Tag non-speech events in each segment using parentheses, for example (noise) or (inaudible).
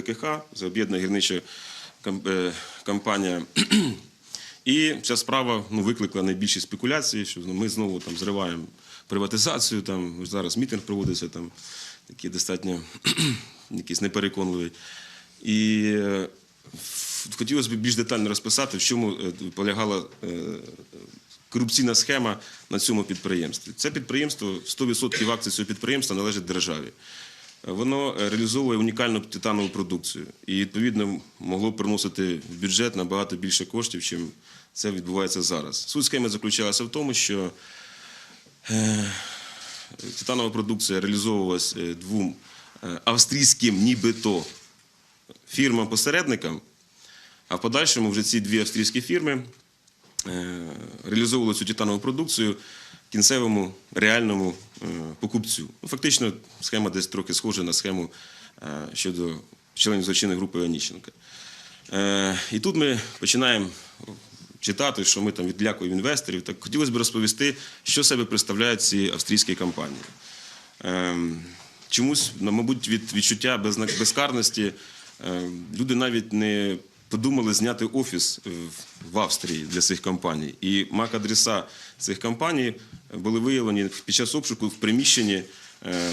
БКХ, це об'єднана гірнича е, компанія. І ця справа ну, викликала найбільші спекуляції, що ну, ми знову там зриваємо приватизацію. Там зараз мітинг проводиться, там такий достатньо якийсь непереконливий. І е, хотілося б більш детально розписати, в чому е, полягала корупційна схема на цьому підприємстві. Це підприємство, 100% акцій цього підприємства належить державі. Воно е, реалізовує унікальну титанову продукцію і, відповідно, могло приносити в бюджет набагато більше коштів, чим це відбувається зараз. Суть схеми заключалася в тому, що е, титанова продукція реалізовувалась е, двом австрійським нібито фірмам-посередникам, а в подальшому вже ці дві австрійські фірми реалізовували цю титанову продукцію кінцевому реальному покупцю. Ну, фактично, схема десь трохи схожа на схему е, щодо членів злочинної групи Оніщенка. Е, І тут ми починаємо читати, що ми там відлякуємо інвесторів. Так хотілося б розповісти, що себе представляють ці австрійські компанії. Чомусь, ну, мабуть, від відчуття безкарності е, люди навіть не подумали зняти офіс е, в- Австрії для цих компаній. І мак-адреса цих компаній були виявлені під час обшуку в приміщенні е,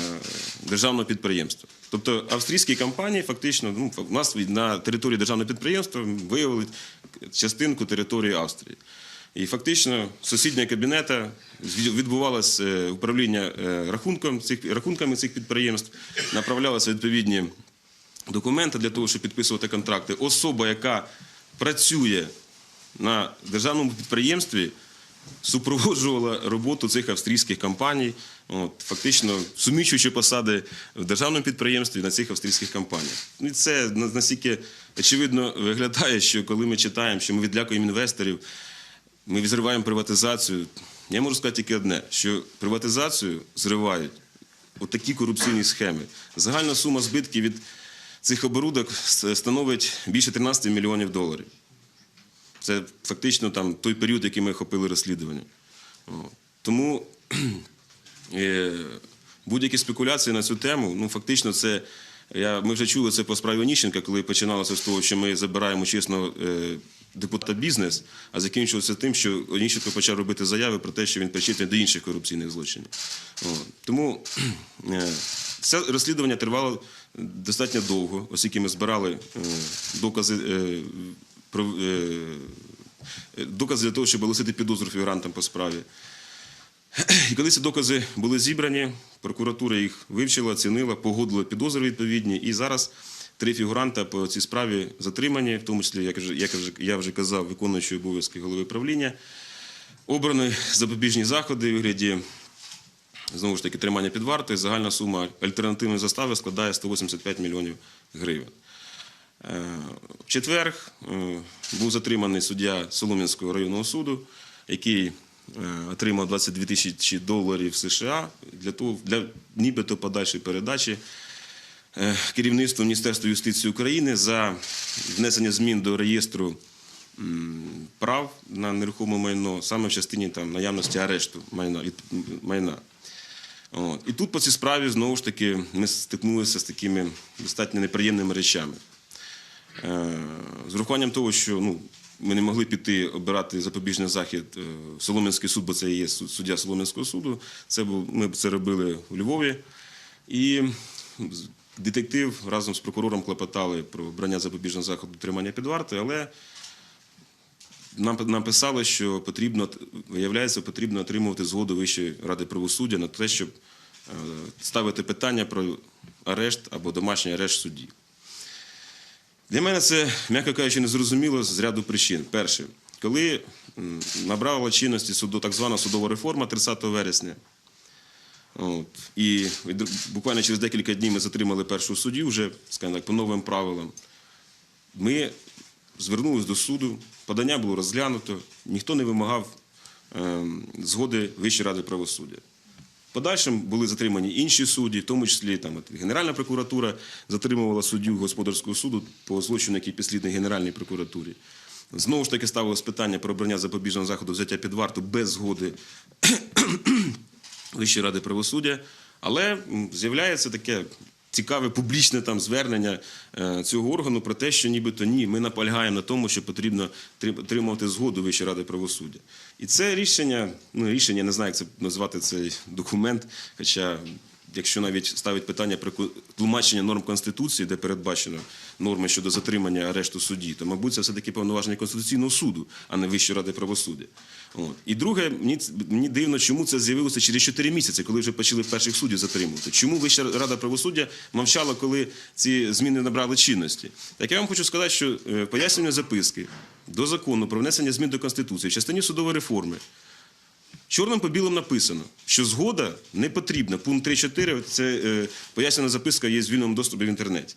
державного підприємства. Тобто австрійські компанії фактично ну, в нас на території державного підприємства виявили частинку території Австрії. І фактично з сусіднього кабінета відбувалося е, управління е, рахунком цих, рахунками цих підприємств, направлялися відповідні документи для того, щоб підписувати контракти. Особа, яка працює на державному підприємстві, супроводжувала роботу цих австрійських компаній, от, фактично суміщуючи посади в державному підприємстві на цих австрійських компаніях. І це настільки очевидно виглядає, що коли ми читаємо, що ми відлякуємо інвесторів, ми зриваємо приватизацію. Я можу сказати тільки одне: що приватизацію зривають отакі корупційні схеми. Загальна сума збитків від цих оборудок становить більше 13 мільйонів доларів. Це фактично там той період, який ми охопили розслідування. Тому (clears throat) е, будь-які спекуляції на цю тему, ну фактично, це я, ми вже чули це по справі Оніщенка, коли починалося з того, що ми забираємо чесно е, депутата бізнес, а закінчилося тим, що Оніщенко почав робити заяви про те, що він причетний до інших корупційних злочинів. О. Тому (clears throat) е, це розслідування тривало достатньо довго, оскільки ми збирали докази. Е, докази для того, щоб оголосити підозру фігурантам по справі. І коли ці докази були зібрані, прокуратура їх вивчила, оцінила, погодила підозри відповідні. І зараз три фігуранта по цій справі затримані, в тому числі, як вже, як вже- я вже казав, виконуючий обов'язки голови правління. Обрані запобіжні заходи у вигляді знову ж таки тримання під вартою. Загальна сума альтернативної застави складає 185 мільйонів гривень. В четвер е, був затриманий суддя Солом'янського районного суду, який е, отримав 22 тисячі доларів США для того, для нібито подальшої передачі е, керівництву Міністерства юстиції України за внесення змін до реєстру прав на нерухоме майно саме в частині там, наявності арешту майна. майна. От. І тут по цій справі знову ж таки ми стикнулися з такими достатньо неприємними речами. Е, З урахуванням того, що ну, ми не могли піти обирати запобіжний захід е, в Солом'янський суд, бо це є суддя Солом'янського суду. Це був, ми це робили у Львові. І детектив разом з прокурором клопотали про обрання запобіжного заходу тримання під вартою, але нам нам писали, що потрібно, виявляється, потрібно отримувати згоду Вищої ради правосуддя на те, щоб е, ставити питання про арешт або домашній арешт судді. Для мене це, м'яко кажучи, незрозуміло з ряду причин. Перше, коли набрала чинності суду, так звана судова реформа 30 вересня, от, і буквально через декілька днів ми затримали першого суддю вже, скажімо так, по новим правилам. Ми звернулися до суду, подання було розглянуто, ніхто не вимагав ем, згоди Вищої ради правосуддя. Подальшим були затримані інші судді, в тому числі там, от, Генеральна прокуратура затримувала суддю господарського суду по злочину, який підслідний Генеральній прокуратурі. Знову ж таки ставилось питання про обрання запобіжного заходу взяття під варту без згоди (clears throat) Вищої ради правосуддя. Але з'являється таке цікаве публічне там звернення е, цього органу про те, що нібито ні, ми наполягаємо на тому, що потрібно трим- отримувати згоду Вищої ради правосуддя. І це рішення, ну рішення, не знаю, як це назвати цей документ, хоча. Якщо навіть ставить питання про тлумачення норм Конституції, де передбачено норми щодо затримання арешту судді, то, мабуть, це все-таки повноваження Конституційного суду, а не Вищої ради правосуддя. От. І друге, мені, мені дивно, чому це з'явилося через 4 місяці, коли вже почали перших суддів затримувати. Чому Вища рада правосуддя мовчала, коли ці зміни набрали чинності? Так я вам хочу сказати, що е, пояснювальні записки до закону про внесення змін до Конституції в частині судової реформи Чорним по білому написано, що згода не потрібна. Пункт 3.4 – це е, пояснена записка є в вільному доступі в інтернеті.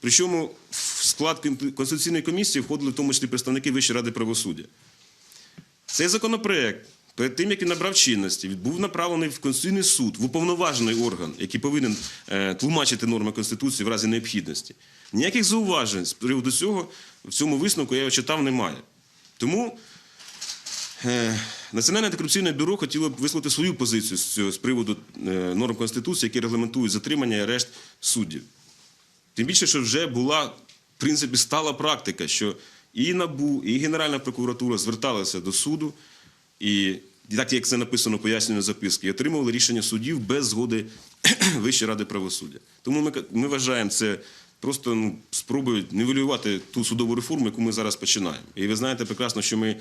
Причому в склад Конституційної комісії входили в тому числі представники Вищої ради правосуддя. Цей законопроект перед тим, як він набрав чинності, був направлений в Конституційний суд, в уповноважений орган, який повинен е, тлумачити норми Конституції в разі необхідності. Ніяких зауважень з приводу цього в цьому висновку я його читав немає. Тому Національне антикорупційне бюро хотіло б висловити свою позицію з, приводу е, норм Конституції, які регламентують затримання і арешт суддів. Тим більше, що вже була, в принципі, стала практика, що і НАБУ, і Генеральна прокуратура зверталися до суду, і так як це написано в пояснювальній записки, і отримували рішення судів без згоди (clears throat) Вищої ради правосуддя. Тому ми, ми вважаємо це просто ну, спробою нівелювати ту судову реформу, яку ми зараз починаємо. І ви знаєте прекрасно, що ми е,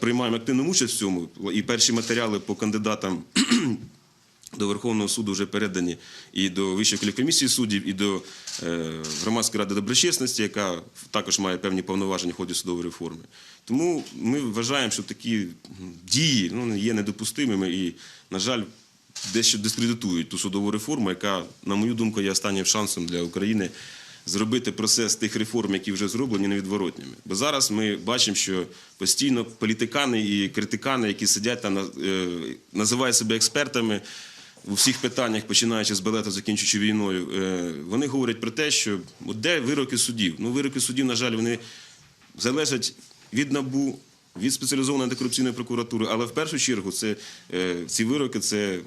приймаємо активну участь в цьому, і перші матеріали по кандидатам (clears throat) до Верховного суду вже передані і до Вищої кваліфкомісії суддів, і до е, громадської ради доброчесності, яка також має певні повноваження в ході судової реформи. Тому ми вважаємо, що такі дії ну, є недопустимими і, на жаль, дещо дискредитують ту судову реформу, яка, на мою думку, є останнім шансом для України зробити процес тих реформ, які вже зроблені, невідворотніми. Бо зараз ми бачимо, що постійно політикани і критикани, які сидять там, е, називають себе експертами у всіх питаннях, починаючи з балету, закінчуючи війною, е, вони говорять про те, що от де вироки судів. Ну, вироки судів, на жаль, вони залежать від НАБУ, від спеціалізованої антикорупційної прокуратури, але в першу чергу це, е, ці вироки це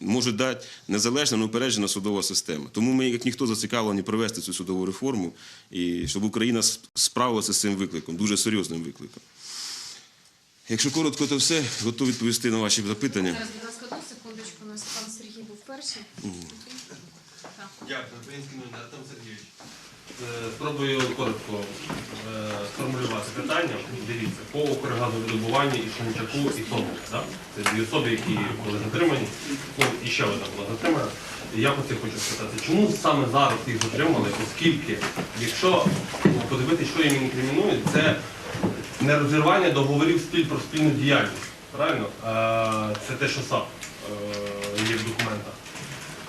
може дати незалежна, неупереджена судова система. Тому ми, як ніхто, зацікавлені провести цю судову реформу і щоб Україна справилася з цим викликом, дуже серйозним викликом. Якщо коротко, то все, готовий відповісти на ваші запитання. Зараз, будь ласка, одну секундочку. У нас пан Сергій був перший. Дякую, український новин, Артем Сергійович. Е, Спробую коротко е, сформулювати питання. Дивіться, по Укргазовидобуванню і Шанчаку, і Тому. Це дві особи, які були затримані. Ну, і ще одна була затримана. І Я по це хочу спитати, чому саме зараз їх затримали, оскільки, якщо ну, подивитися, що їм інкримінують, це не розірвання договорів про спільну діяльність. Правильно? Е, Це те, що САП е, є в документах.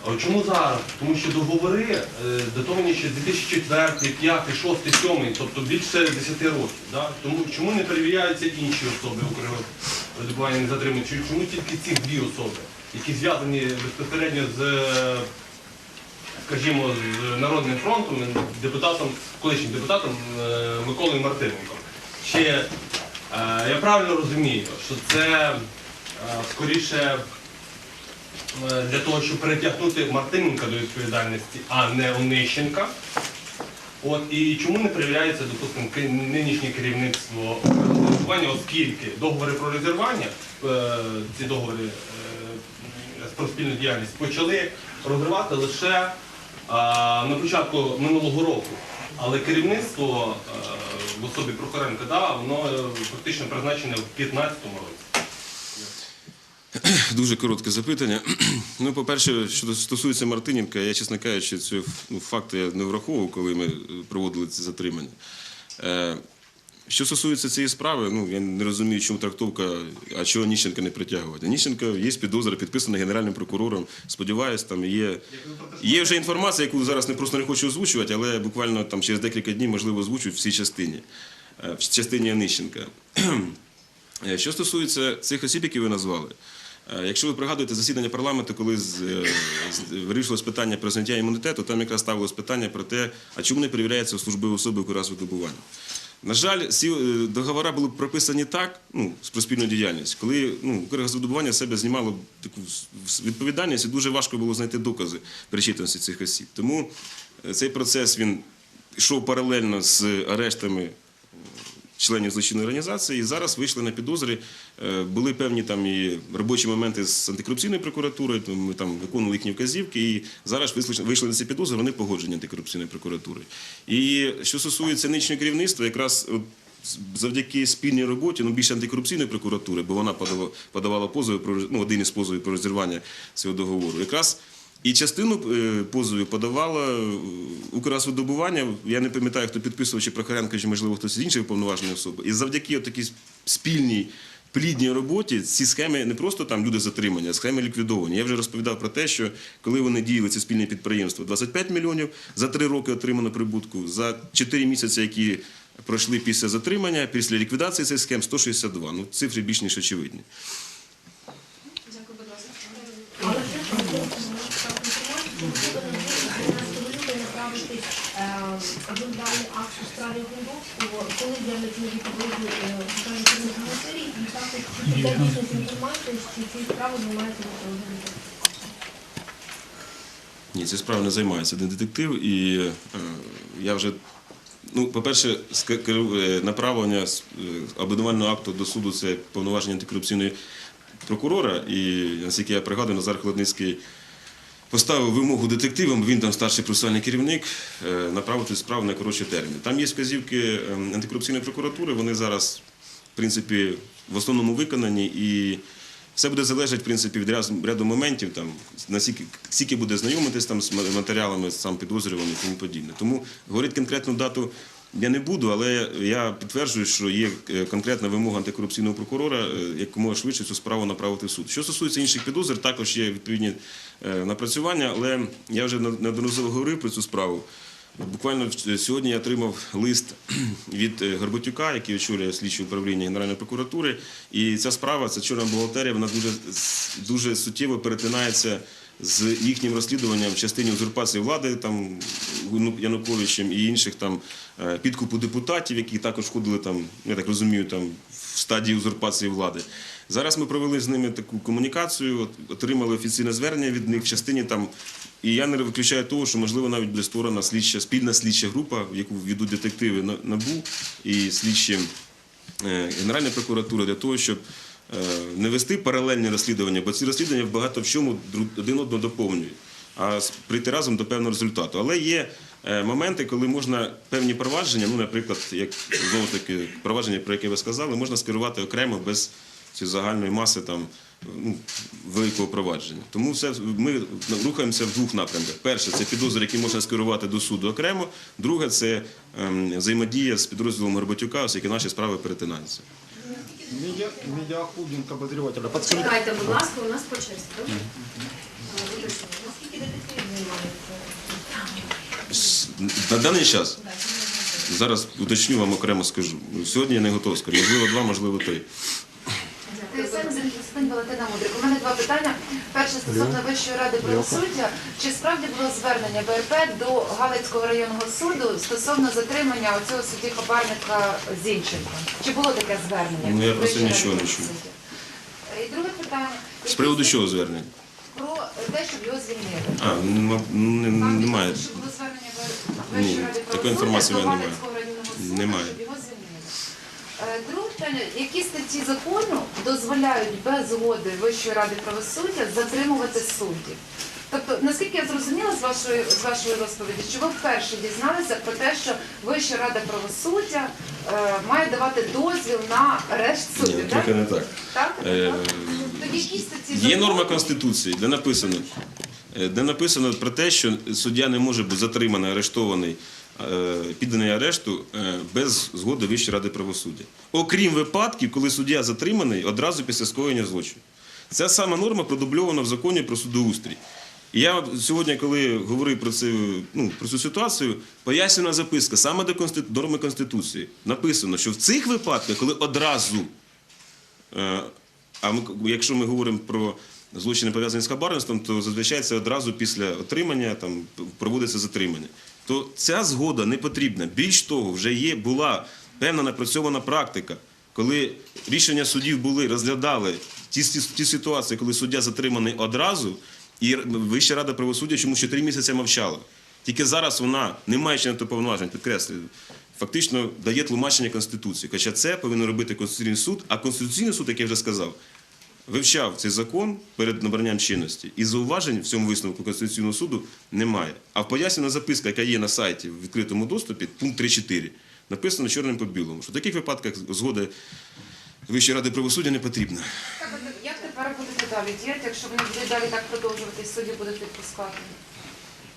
А от чому зараз? Тому що договори е, датовані ще 2004, 5, 6, 7, тобто більше 10 років. Да? Тому чому не перевіряються інші особи Укрвидобування не? Чому тільки ці дві особи, які зв'язані безпосередньо з, скажімо, з Народним фронтом, депутатом, колишнім депутатом е, Миколою Мартиненком? Чи е, я правильно розумію, що це скоріше для того, щоб перетягнути Мартиненка до відповідальності, а не Онищенка. От і чому не перевіряється, допустимо, нинішнє керівництво розрахування, оскільки договори про розірвання, е, ці договори е, про спільну діяльність почали розривати лише е, на початку минулого року. Але керівництво е, в особі Прохоренка, да, воно е, фактично призначене в 2015 році. (clears throat) Дуже коротке запитання. (clears throat) Ну, по-перше, що стосується Мартинівка, я, чесно кажучи, цього ну, факту я не враховував, коли ми е, проводили ці затримання. Е, що стосується цієї справи, ну я не розумію, чому трактовка, а чого Ніщенка не притягувати. Ніщенка є підозра, підписана генеральним прокурором. Сподіваюсь, там є, є вже інформація, яку зараз не просто не хочу озвучувати, але буквально там через декілька днів можливо озвучу в цій частині, е, в частині Онищенка. (clears throat) Е, Що стосується цих осіб, які ви назвали, якщо ви пригадуєте засідання парламенту, коли з- е, з- вирішилось питання про зняття імунітету, там якраз ставилось питання про те, а чому не перевіряється службові особи Укргазвидобування. На жаль, ці е, договори були прописані так, ну, про спільну діяльність, коли ну, Укргазвидобування себе знімало таку відповідальність, і дуже важко було знайти докази причетності цих осіб. Тому е, цей процес він йшов паралельно з арештами е, членів злочинної організації, і зараз вийшли на підозри. Е, Були певні там і робочі моменти з антикорупційною прокуратурою, то ми там виконували їхні вказівки, і зараз вийшли, на ці підозри, вони погоджені антикорупційною прокуратурою. І що стосується нинішнього керівництва, якраз завдяки спільній роботі, ну більше антикорупційної прокуратури, бо вона подавала позови про ну, один із позовів про розірвання цього договору. Якраз і частину е, позовів подавала е, Укргазвидобування. Я не пам'ятаю, хто підписував, чи Прохоренко, чи можливо хтось інший уповноважений особи. І завдяки такій спільній плідній роботі ці схеми не просто там люди затримані, а схеми ліквідовані. Я вже розповідав про те, що коли вони діяли ці спільні підприємства, 25 мільйонів за три роки отримано прибутку, за 4 місяці, які пройшли після затримання, після ліквідації цих схем 162. Ну, цифри більш ніж очевидні. Дякую, будь ласка. Але це направити обвинувальний акт у справі Гундовського, коли діяльниці підрозділ покаже керівник міністерії, і також чи це дійсно інформація, що цією справою займається відповідальність. Ні, цією справою не займається один детектив, і е, я вже. Ну, по-перше, е, направлення е, обвинувального акту до суду це повноваження антикорупційної прокурора. І наскільки я пригадую, Назар Холодницький поставив вимогу детективам, він там старший процесуальний керівник, е, направити справу на коротші терміни. Там є вказівки е, антикорупційної прокуратури, вони зараз, в принципі, в основному виконані. І все буде залежати в принципі, від ряду моментів, там, наскільки скільки буде знайомитись там, з матеріалами, сам підозрюваний і тому подібне. Тому говорити конкретну дату я не буду, але я підтверджую, що є е, конкретна вимога антикорупційного прокурора е, якомога швидше цю справу направити в суд. Що стосується інших підозр, також є відповідні е, напрацювання, але я вже неодноразово говорив про цю справу. Буквально сьогодні я отримав лист (clears throat) від Горбатюка, який очолює слідче управління Генеральної прокуратури. І ця справа, ця чорна бухгалтерія, вона дуже, дуже суттєво перетинається з їхнім розслідуванням в частині узурпації влади там Ну, Януковичем і інших там е, підкупу депутатів, які також входили там, я так розумію, там в стадії узурпації влади. Зараз ми провели з ними таку комунікацію, отримали офіційне звернення від них в частині там. І я не виключаю того, що можливо навіть буде створена слідча спільна слідча група, в яку введуть детективи На- НАБУ і слідчі е, Генеральної прокуратури для того, щоб не вести паралельні розслідування, бо ці розслідування багато в чому один одного доповнюють, а прийти разом до певного результату. Але є е, моменти, коли можна певні провадження, ну, наприклад, як знову таки провадження, про яке ви сказали, можна скерувати окремо без цієї загальної маси там. Ну, великого провадження. Тому все ми рухаємося в двох напрямках. Перше це підозри, які можна скерувати до суду окремо. Друге це ем, взаємодія з підрозділом Горбатюка, оскільки наші справи перетинаються. Медиа, медиахолдинг обозревателя. Подскажите, Чекайте, будь ласка, у нас по черзі. добре? С- На даний час зараз уточню вам окремо скажу. Сьогодні я не готов скажу. Можливо, два, можливо, три. Стань Валентина Мудрик. У мене два питання. Перше стосовно Вищої ради правосуддя. Чи справді було звернення БРП до Галицького районного суду стосовно затримання оцього судді хабарника Зінченка? Чи було таке звернення? Ну, я про це Вищої ради нічого не правосуддя? І друге питання. З приводу чого звернення? Про те, щоб його звільнили. А, нема- ну, немає. що було звернення Ні, Вищої ради такої правосуддя інформації в мене немає. Галицького районного суду, Немає. щоб його звільнили. Друге питання, які статті закону дозволяють без згоди Вищої ради правосуддя затримувати суддів? Тобто, наскільки я зрозуміла з вашої, з вашої розповіді, що ви вперше дізналися про те, що Вища рада правосуддя е, має давати дозвіл на арешт Ні, так? трохи не так. Так? Е, Тоді які статті Є закону- норма Конституції, де написано, е, де написано про те, що суддя не може бути затриманий, арештований, е, підданий арешту е, без згоди Вищої ради правосуддя. Окрім випадків, коли суддя затриманий одразу після скоєння злочину. Ця сама норма продубльована в законі про судоустрій. І я сьогодні, коли говорив про цю, ну, про цю ситуацію, пояснювана записка саме до Конститу- норми Конституції. Написано, що в цих випадках, коли одразу Е, А ми, якщо ми говоримо про злочини пов'язані з хабарництвом, то зазвичай це одразу після отримання там проводиться затримання. То ця згода не потрібна. Більш того, вже є була певна напрацьована практика, коли рішення судів були, розглядали ті, ті, ситуації, коли суддя затриманий одразу, і Вища рада правосуддя чомусь 4 місяці мовчала. Тільки зараз вона, не маючи на то повноважень, підкреслюю, фактично дає тлумачення Конституції. Хоча це повинен робити Конституційний суд, а Конституційний суд, як я вже сказав, вивчав цей закон перед набранням чинності, і зауважень в цьому висновку Конституційного суду немає. А в пояснена записка, яка є на сайті в відкритому доступі, пункт 3.4, написано чорним по білому, що в таких випадках згода Вищої ради правосуддя не потрібна. Так, Як тепер будете далі діяти, якщо вони будуть далі так продовжувати, судді будуть відпускати?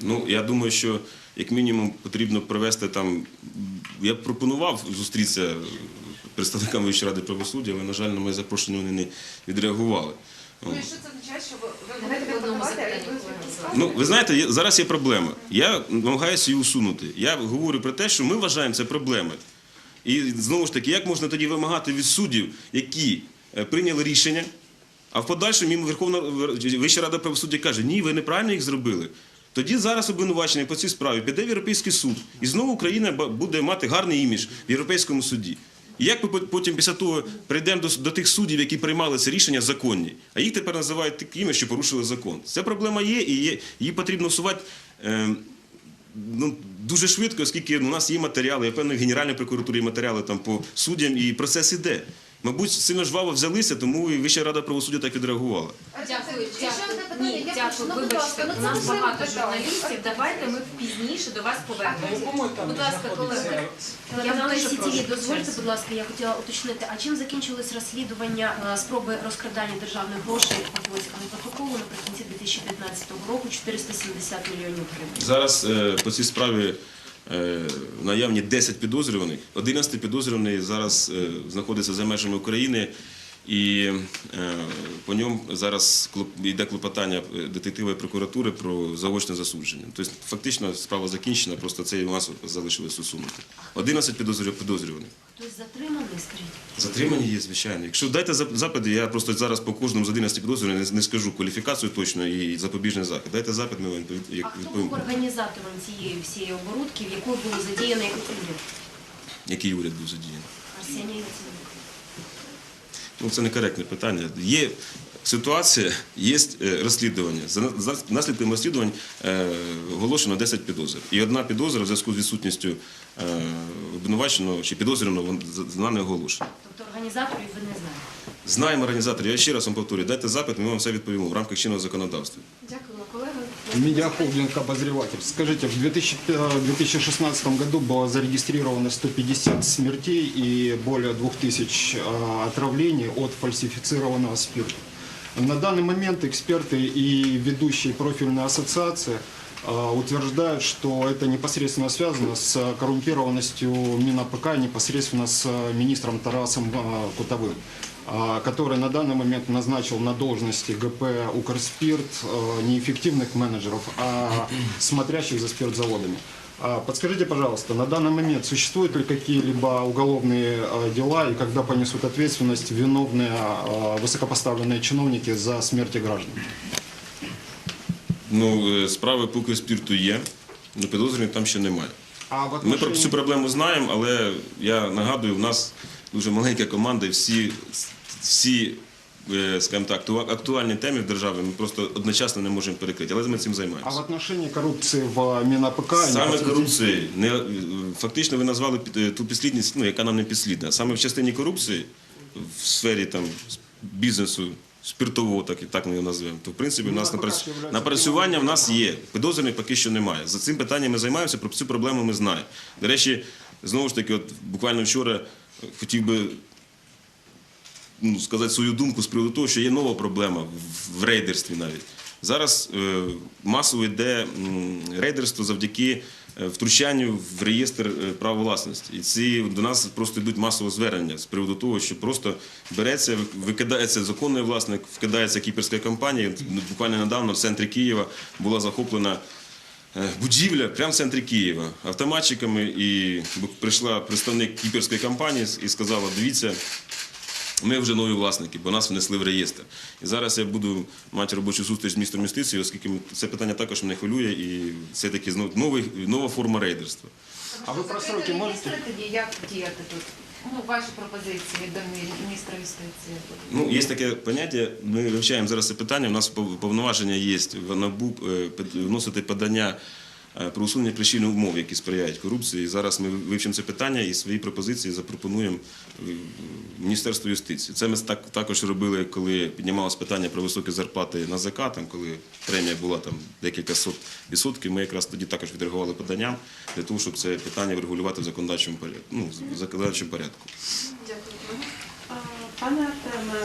Ну, я думаю, що як мінімум потрібно провести там. Я пропонував зустрітися представниками Вищої ради правосуддя, але, на жаль, на моє запрошення вони не відреагували. Ну і що це означає, що ви, ви будете подавати, а запитанню. відпускати? Ну, ви знаєте, зараз є проблема. Я намагаюся її усунути. Я говорю про те, що ми вважаємо це проблемою. І знову ж таки, як можна тоді вимагати від суддів, які е, прийняли рішення, а в подальшому їм Верховна Вища Рада правосуддя каже, ні, ви неправильно їх зробили. Тоді зараз обвинувачений по цій справі піде в Європейський суд, і знову Україна буде мати гарний імідж в Європейському суді. Як ми пот- потім після того прийдемо до, до тих суддів, які приймали це рішення законні, а їх тепер називають такими, що порушили закон. Ця проблема є, і є, її потрібно усувати. ем, ну, дуже швидко, оскільки у нас є матеріали, я певно, в Генеральній прокуратурі є матеріали там по суддям, і процес іде. Мабуть, сильно жваво взялися, тому і Вища рада правосуддя так відреагувала. Дякую, Ні, я дякую, ну, будь ласка, вибачте, ну, у це нас важливе багато питання. журналістів. Давайте ми пізніше до вас повернемося. Будь ласка, колеги. Я на дуже прошу. дозвольте, будь ласка, я хотіла уточнити, а чим закінчилось розслідування е, спроби розкрадання державних грошей по Польському протоколу наприкінці 2015 року 470 мільйонів гривень? Зараз е, по цій справі е, наявні 10 підозрюваних. 11 підозрюваний зараз е, знаходиться за межами України. І е, по ньому зараз йде клопотання е, детектива і прокуратури про заочне засудження. Тобто фактично справа закінчена, просто цей нюанс залишилось усунути. 11 підозрю- підозрюваних. Хтось затриманий, скажіть? Затримані є, звичайно. Якщо дайте зап- запит, я просто зараз по кожному з 11 підозрюваних не, скажу кваліфікацію точно і запобіжний захід. Дайте запит, ми вам відпові- А як хто був організатором цієї всієї оборудки, в якої було задіяний уряд? Який уряд був задіяний? Арсеній Яценюк. Ну, це некоректне питання. Є ситуація, є е, розслідування. За наслідками розслідувань е, оголошено 10 підозр. І одна підозра в зв'язку з відсутністю е, обвинуваченого чи підозрюваного вона не оголошена. Тобто організаторів ви не знаєте? Знаємо організаторів. Я ще раз вам повторюю, дайте запит, ми вам все відповімо в рамках чинного законодавства. Колеги. Медиахолдинг обозреватель. Скажите, в 2000 э, 2016 году было зарегистрировано 150 смертей и более 2000 э, отравлений от фальсифицированного спирта. На данный момент эксперты и ведущие профильные ассоциации э, утверждают, что это непосредственно связано с коррумпированностью МинАПК, непосредственно с министром Тарасом Кутовым который на данный момент назначил на должности ГП «Укрспирт» э, неэффективных менеджеров, а (clears throat) смотрящих за спиртзаводами. А, Подскажите, пожалуйста, на данный момент существуют ли какие-либо уголовные э, дела и когда понесут ответственность виновные э, высокопоставленные чиновники за смерти граждан? Ну, е, справи по спірту є, але підозрюваних там ще немає. А в Ми про отношении- цю проблему знаємо, але я нагадую, в нас дуже маленька команда, і всі, всі е, скажімо так, акту- актуальні теми в державі ми просто одночасно не можемо перекрити. Але ми цим займаємося. А в отношении коррупции в МинАПК... Саме корупції, не, е, фактично ви назвали е, ту підслідність, ну, яка нам не підслідна. Саме в частині корупції, в сфері там, бізнесу, спиртового, так, і так ми його назвемо, то в принципі в нас Ну, являється напрацювання в нас є. Підозрюваних поки що немає. За цим питанням ми займаємося, про цю проблему ми знаємо. До речі, знову ж таки, от буквально вчора е, хотів би ну, сказати свою думку з приводу того, що є нова проблема в- рейдерстві навіть. Зараз е, масово йде рейдерство завдяки е, втручанню в реєстр е, права власності. І ці до нас просто йдуть масово звернення з приводу того, що просто береться, викидається законний власник, вкидається кіперська компанія. Буквально недавно в центрі Києва була захоплена. Е, Будівля прямо в центрі Києва автоматчиками, і прийшла представник кіперської компанії і сказала: дивіться, ми вже нові власники, бо нас внесли в реєстр. І зараз я буду мати робочу зустріч з містром юстиції, оскільки це питання також мене хвилює, і все таки нова форма рейдерства. А ви про сроки можете? тоді як діяти тут? Ну, ваші пропозиції до міністра юстиції. Ну, є таке поняття. Ми вивчаємо зараз це питання. У нас повноваження є в НАБУ е, вносити подання про усунення причин умов, які сприяють корупції. Зараз ми вивчимо це питання і свої пропозиції запропонуємо Міністерству юстиції. Це ми так, також робили, коли піднімалось питання про високі зарплати на ЗК, коли премія була там декілька сот відсотків. Ми якраз тоді також відреагували поданням для того, щоб це питання врегулювати в законодавчому порядку. Ну, законодавчому порядку. Дякую, Пане Артеме,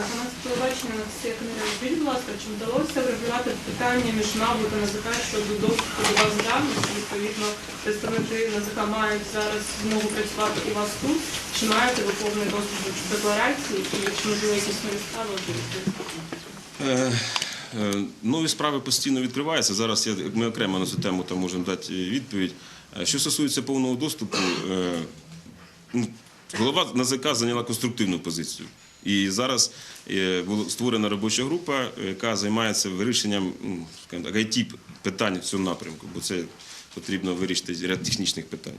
у нас телебачення на всі книги. Скажіть, будь ласка, чи вдалося врегулювати питання між НАБУ та НАЗК щодо доступу до баз даних? Відповідно, представники НАЗК мають зараз змогу працювати у вас тут. Чи маєте ви повний доступ до декларації? І чи можливо якісь нові справи вже? Е, Нові справи постійно відкриваються. Зараз ми окремо на цю тему там можемо дати відповідь. Е, Що стосується повного доступу, е, ну, голова НАЗК зайняла конструктивну позицію. І зараз е, була створена робоча група, яка займається вирішенням ну, IT питань в цьому напрямку, бо це потрібно вирішити ряд технічних питань.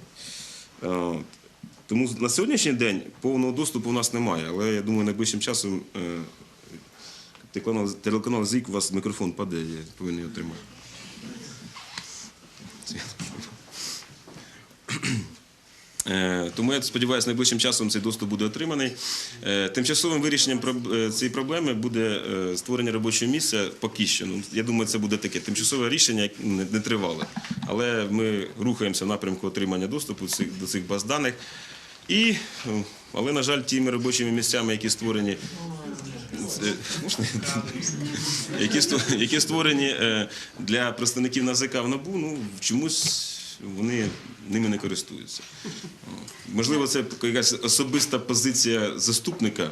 Е. Тому на сьогоднішній день повного доступу у нас немає, але я думаю, найближчим часом е, телеканал ЗІК, у вас мікрофон падає, я повинен його тримати. Е, Тому я сподіваюся, найближчим часом цей доступ буде отриманий. Е, Тимчасовим вирішенням е, цієї проблеми буде створення робочого місця поки що. Ну, я думаю, це буде таке тимчасове рішення, не, тривале. Але ми рухаємося в напрямку отримання доступу до цих баз даних. Е, але, на жаль, тими робочими місцями, які створені які, створені для представників НАЗК в НАБУ, ну чомусь вони ними не користуються. Можливо, це якась особиста позиція заступника, е,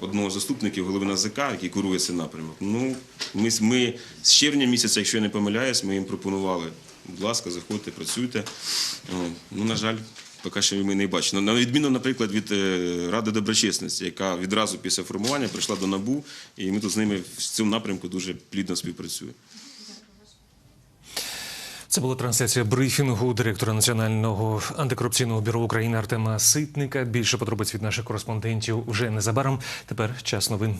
одного з заступників голови НАЗК, який курує цей напрямок. Ну, ми, ми з червня місяця, якщо я не помиляюсь, ми їм пропонували. Будь ласка, заходьте, працюйте. Ну, на жаль, поки що ми не бачимо. На відміну, наприклад, від е, Ради доброчесності, яка відразу після формування прийшла до НАБУ, і ми тут з ними в цьому напрямку дуже плідно співпрацюємо. Це була трансляція брифінгу директора Національного антикорупційного бюро України Артема Ситника. Більше подробиць від наших кореспондентів вже незабаром. Тепер час новин.